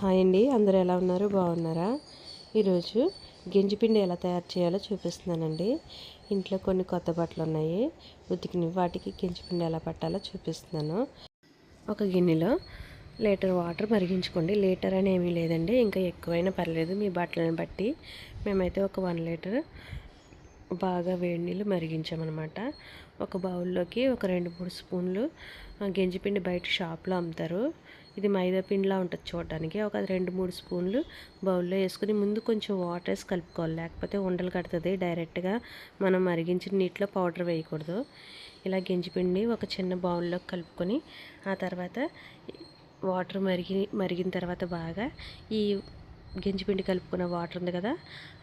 Hi అండి. అందరూ ఎలా ఉన్నారు? బాగున్నారా? ఈరోజు గింజిపిండి ఎలా తయారు చేయాలో చూపిస్తున్నానండి. ఇంట్లో కొన్ని కొత్త బట్టలు ఉన్నాయి. ఉతికిన వాటికి గింజిపిండి ఎలా పట్టాలో చూపిస్తున్నాను. ఒక గిన్నెలో లీటర్ వాటర్ మరిగించుకోండి. లీటర్ అని ఏమీ లేదండి. ఇంకా ఎక్కువైనా పర్లేదు. మీ బట్టలను బట్టి మేమైతే ఒక వన్ లీటర్ బాగా వేడి నీళ్ళు మరిగించామన్నమాట. ఒక బౌల్లోకి ఒక రెండు మూడు స్పూన్లు గింజిపిండి బయట షాప్లో అమ్ముతారు. ఇది మైదా పిండిలా ఉంటుంది చూడడానికి ఒక రెండు మూడు స్పూన్లు బౌల్లో వేసుకుని ముందు కొంచెం వాటర్ వేసి కలుపుకోవాలి. లేకపోతే ఉండలు కడుతుంది. డైరెక్ట్గా మనం మరిగించిన నీటిలో పౌడర్ వేయకూడదు. ఇలా గంజిపిండి ఒక చిన్న బౌల్లో కలుపుకొని ఆ తర్వాత వాటర్ మరిగి మరిగిన తర్వాత బాగా ఈ గింజిపిండి కలుపుకున్న వాటర్ ఉంది కదా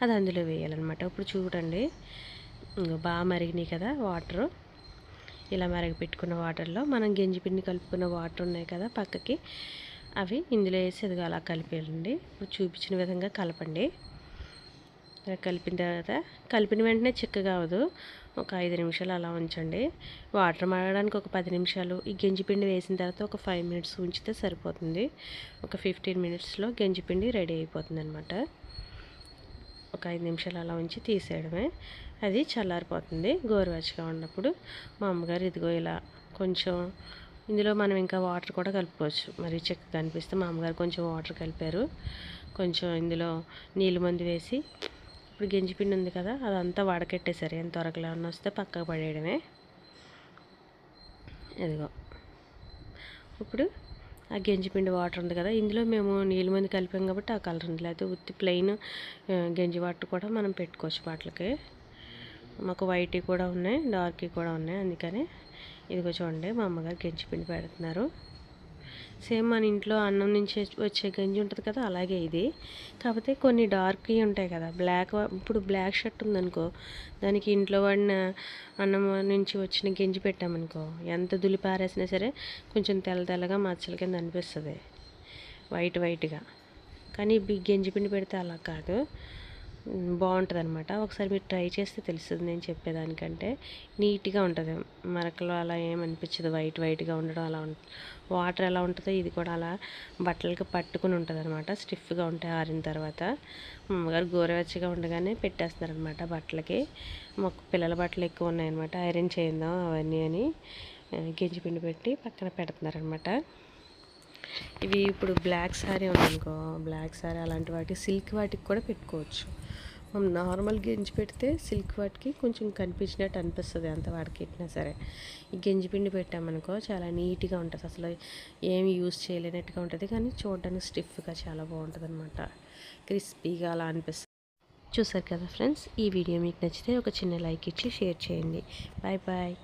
అది అందులో వేయాలన్నమాట. ఇప్పుడు చూడండి. బాగా మరిగినాయి కదా వాటరు. ఇలా మరగపెట్టుకున్న వాటర్లో మనం గింజిపిండి కలుపుకున్న వాటర్ ఉన్నాయి కదా పక్కకి అవి ఇందులో వేసి అది అలా కలిపేయండి ఇప్పుడు చూపించిన విధంగా కలపండి. కలిపిన తర్వాత కలిపిన వెంటనే చిక్కగా అవదు ఒక ఐదు నిమిషాలు అలా ఉంచండి. వాటర్ మరగడానికి ఒక పది నిమిషాలు. ఈ గంజిపిండి వేసిన తర్వాత ఒక ఫైవ్ మినిట్స్ ఉంచితే సరిపోతుంది. ఒక ఫిఫ్టీన్ మినిట్స్లో గంజిపిండి రెడీ అయిపోతుంది అనమాట ఒక ఐదు నిమిషాలు అలా ఉంచి తీసేయడమే. అది చల్లారిపోతుంది గోరువెచ్చగా ఉన్నప్పుడు. మా అమ్మగారు ఇదిగో ఇలా కొంచెం ఇందులో మనం ఇంకా వాటర్ కూడా కలుపుకోవచ్చు. మరి చెక్క కనిపిస్తే మా అమ్మగారు కొంచెం వాటర్ కలిపారు. కొంచెం ఇందులో నీళ్ళు మంది వేసి ఇప్పుడు గింజిపిండి ఉంది కదా అదంతా వడకెట్టేసారు ఎంత త్వరగా వస్తే పక్కకు పడేయడమే. ఇదిగో. ఇప్పుడు ఆ గెంజిపిండి వాటర్ ఉంది కదా ఇందులో మేము నీళ్ళు మంది కలిపాం కాబట్టి ఆ కలర్ ఉంది. లేకపోతే ఉత్తి ప్లెయిన్ గంజి వాటర్ కూడా మనం పెట్టుకోవచ్చు వాటికి మాకు వైట్ కూడా ఉన్నాయి డార్క్ కూడా ఉన్నాయి అందుకని ఇదిగో చూడండి మా అమ్మగారు గెంజిపిండి పెడుతున్నారు. సేమ్ మన ఇంట్లో అన్నం నుంచి వచ్చే గంజి ఉంటుంది కదా అలాగే ఇది. కాకపోతే కొన్ని డార్క్ ఉంటాయి కదా బ్లాక్ ఇప్పుడు బ్లాక్ షర్ట్ ఉందనుకో దానికి ఇంట్లో వాడిన అన్నం నుంచి వచ్చిన గంజి పెట్టామనుకో ఎంత దులిపారేసినా సరే కొంచెం తెల్ల తెల్లగా మచ్చల కింద అనిపిస్తుంది వైట్ వైట్గా. కానీ బిగ్ గంజి పిండి పెడితే అలా కాదు. బాగుంటుంది అనమాట ఒకసారి మీరు ట్రై చేస్తే తెలుస్తుంది నేను చెప్పేదానికంటే. నీట్గా ఉంటుంది. మరకలు అలా ఏమనిపించదు వైట్ వైట్గా ఉండడం అలా వాటర్ ఎలా ఉంటుందో ఇది కూడా అలా బట్టలకి పట్టుకుని ఉంటుంది అనమాట స్టిఫ్గా ఉంటాయి ఆరిన తర్వాత. అమ్మగారు గోరవెచ్చగా ఉండగానే పెట్టేస్తున్నారనమాట బట్టలకి. మాకు పిల్లల బట్టలు ఎక్కువ ఉన్నాయన్నమాట. ఐరన్ చేయిందాం అవన్నీ అని. గింజి పిండి పెట్టి పక్కన పెడుతున్నారనమాట ఇవి ఇప్పుడు బ్లాక్ శారీ ఉందనుకో బ్లాక్ శారీ అలాంటి వాటి సిల్క్ వాటికి కూడా పెట్టుకోవచ్చు. మనం నార్మల్ గెంజి పెడితే సిల్క్ వాటికి కొంచెం కనిపించినట్టు అనిపిస్తుంది అంత వాడికి పెట్టినా సరే. ఈ గెంజి పిండి పెట్టామనుకో చాలా నీట్గా ఉంటుంది. అసలు ఏమి యూస్ చేయలేనట్టుగా ఉంటుంది కానీ చూడడానికి స్టిఫ్గా చాలా బాగుంటుంది అనమాట క్రిస్పీగా అలా అనిపిస్తుంది. చూసారు కదా ఫ్రెండ్స్ ఈ వీడియో మీకు నచ్చితే ఒక చిన్న లైక్ ఇచ్చి షేర్ చేయండి. Bye bye.